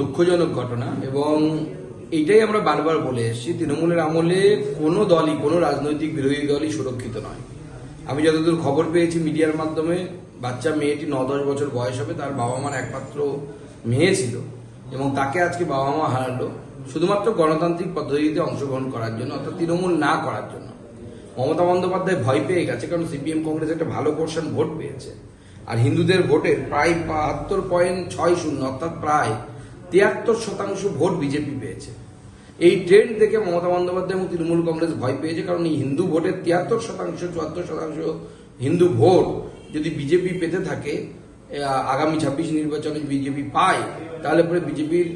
দুঃখজনক ঘটনা এবং এইটাই আমরা বারবার বলে এসেছি, তৃণমূলের আমলে কোনো দলই, কোনো রাজনৈতিক বিরোধী দলই সুরক্ষিত নয়। আমি যতদূর খবর পেয়েছি মিডিয়ার মাধ্যমে, বাচ্চা মেয়েটি ন দশ বছর বয়স হবে, তার বাবা মার একমাত্র মেয়ে ছিল এবং তাকে আজকে বাবা মা হারালো, শুধুমাত্র গণতান্ত্রিক পদ্ধতিতে অংশগ্রহণ করার জন্য, অর্থাৎ তৃণমূল না করার জন্য। মমতা বন্দ্যোপাধ্যায় ভয় পেয়ে গেছে, কারণ সিপিএম কংগ্রেস একটা ভালো পোর্শন ভোট পেয়েছে। হিন্দুদের ভোটের প্রায় বাহাত্তর পয়েন্ট ছয় শূন্য, অর্থাৎ প্রায় তিয়াত্তর শতাংশ ভোট বিজেপি পেয়েছে। এই ট্রেন্ড দেখে মমতা বন্দ্যোপাধ্যায় এবং তৃণমূল কংগ্রেস ভয় পেয়েছে, কারণ এই হিন্দু ভোটের তিয়াত্তর শতাংশ, চুয়াত্তর শতাংশ হিন্দু ভোট যদি বিজেপি পেতে থাকে আগামী ছাব্বিশ নির্বাচনে বিজেপি পায়, তাহলে পরে বিজেপির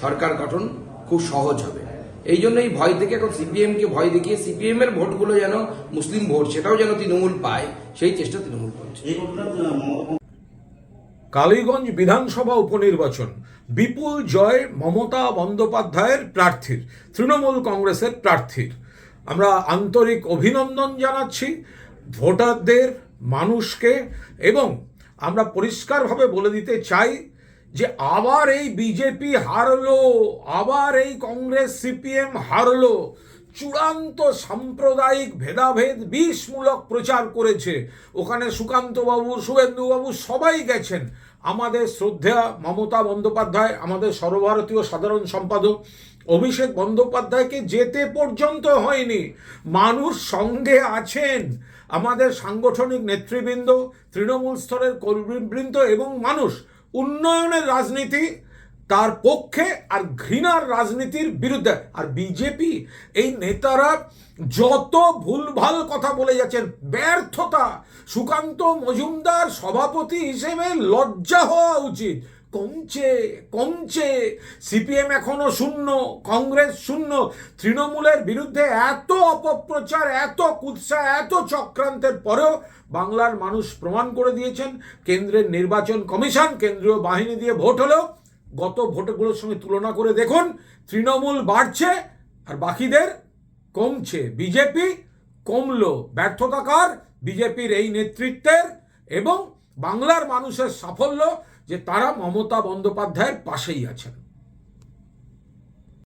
সরকার গঠন খুব সহজ হবে। এই জন্য এই ভয় থেকে এখন সিপিএম কে ভয় দেখিয়ে সিপিএম এর ভোটগুলো যেন মুসলিম ভোট সেটাও যেন তৃণমূল পায় সেই চেষ্টা তৃণমূল করছে। কালীগঞ্জ বিধানসভা উপনির্বাচন বিপুল জয় মমতা বন্দ্যোপাধ্যায়ের প্রার্থীর তৃণমূল কংগ্রেসের প্রার্থীর। আমরা আন্তরিক অভিনন্দন জানাচ্ছি ভোটারদের মানুষকে এবং আমরা পরিষ্কারভাবে বলে দিতে চাই যে আবার এই বিজেপি হারলো, আবার এই কংগ্রেস সিপিএম হারলো, চূড়ান্ত সাম্প্রদায়িক ভেদাভেদ বিষমূলক প্রচার করেছে। ওখানে সুকান্তবাবু, শুভেন্দুবাবু সবাই গেছেন। আমাদের শ্রদ্ধা মমতা বন্দ্যোপাধ্যায়, আমাদের সর্বভারতীয় সাধারণ সম্পাদক অভিষেক বন্দ্যোপাধ্যায়কে যেতে পর্যন্ত হয়নি। মানুষ সঙ্গে আছেন। আমাদের সাংগঠনিক নেতৃবৃন্দ, তৃণমূল স্তরের কর্মীবৃন্দ এবং মানুষ উন্নয়নের রাজনীতি, তার পক্ষে আর ঘৃণার রাজনীতির বিরুদ্ধে। আর বিজেপি, এই নেতারা যত ভুলভাল কথা বলে যাচ্ছেন, ব্যর্থতা, সুকান্ত মজুমদার সভাপতি হিসেবে লজ্জা হওয়া উচিত। কমছে কমছে। সিপিএম এখনও শূন্য, কংগ্রেস শূন্য। তৃণমূলের বিরুদ্ধে এত অপপ্রচার, এত কুৎসা, এত চক্রান্তের পরেও বাংলার মানুষ প্রমাণ করে দিয়েছেন, কেন্দ্রের নির্বাচন কমিশন, কেন্দ্রীয় বাহিনী দিয়ে ভোট হলেও গত ভোটগুলোর সঙ্গে তুলনা করে দেখুন, তৃণমূল বাড়ছে আর বাকিদের কমছে। বিজেপি কমলো। ব্যর্থতাকার বিজেপির এই নেতৃত্বের এবং বাংলার মানুষের সাফল্য যে তারা মমতা বন্দ্যোপাধ্যায়ের পাশেই আছেন।